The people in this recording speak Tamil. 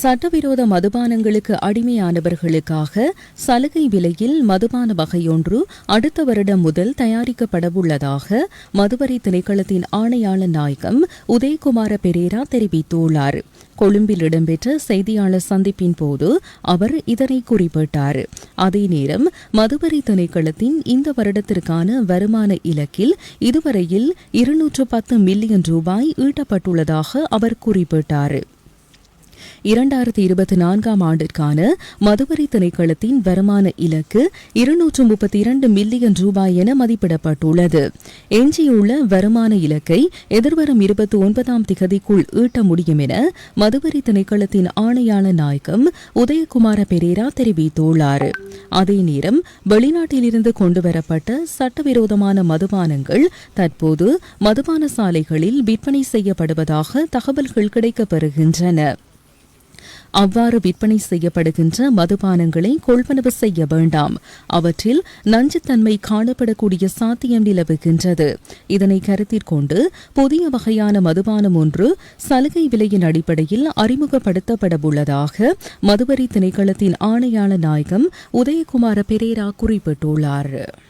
சட்டவிரோத மதுபானங்களுக்கு அடிமையானவர்களுக்காக சலுகை விலையில் மதுபான வகையொன்று அடுத்த வருடம் முதல் தயாரிக்கப்படவுள்ளதாக மதுவரை திணைக்களத்தின் ஆணையாளர் நாயகம் உதயகுமார பெரேரா தெரிவித்துள்ளார். கொழும்பில் இடம்பெற்ற செய்தியாளர் சந்திப்பின் போது அவர் இதனை குறிப்பிட்டார். அதே நேரம் மதுவரி திணைக்களத்தின் இந்த வருடத்திற்கான வருமான இலக்கில் இதுவரையில் இருநூற்று பத்து மில்லியன் ரூபாய் ஈட்டப்பட்டுள்ளதாக அவர் குறிப்பிட்டார். இரண்டாயிரத்தி இருபத்தி நான்காம் ஆண்டிற்கான மதுவரி திணைக்களத்தின் வருமான இலக்கு இருநூற்று முப்பத்தி இரண்டு மில்லியன் ரூபாய் என மதிப்பிடப்பட்டுள்ளது. எஞ்சியுள்ள வருமான இலக்கை எதிர்வரும் இருபத்தி ஒன்பதாம் திகதிக்குள் ஈட்ட முடியும் என மதுவரி திணைக்களத்தின் ஆணையாளர் நாயகம் உதயகுமார பெரேரா தெரிவித்துள்ளார். அதே நேரம் வெளிநாட்டிலிருந்து கொண்டுவரப்பட்ட சட்டவிரோதமான மதுபானங்கள் தற்போது மதுபான சாலைகளில் விற்பனை செய்யப்படுவதாக தகவல்கள் கிடைக்கப்பெறுகின்றன. அவ்வாறு விற்பனை செய்யப்படுகின்ற மதுபானங்களை கொள்வனவு செய்ய வேண்டாம். அவற்றில் நஞ்சுத்தன்மை காணப்படக்கூடிய சாத்தியம் நிலவுகின்றது. இதனை கருத்தில் கொண்டு புதிய வகையான மதுபானம் ஒன்று சலுகை விலையின் அடிப்படையில் அறிமுகப்படுத்தப்படவுள்ளதாக மதுவரி திணைக்களத்தின் ஆணையாளர் நாயகம் உதயகுமார பெரேரா குறிப்பிட்டுள்ளார்.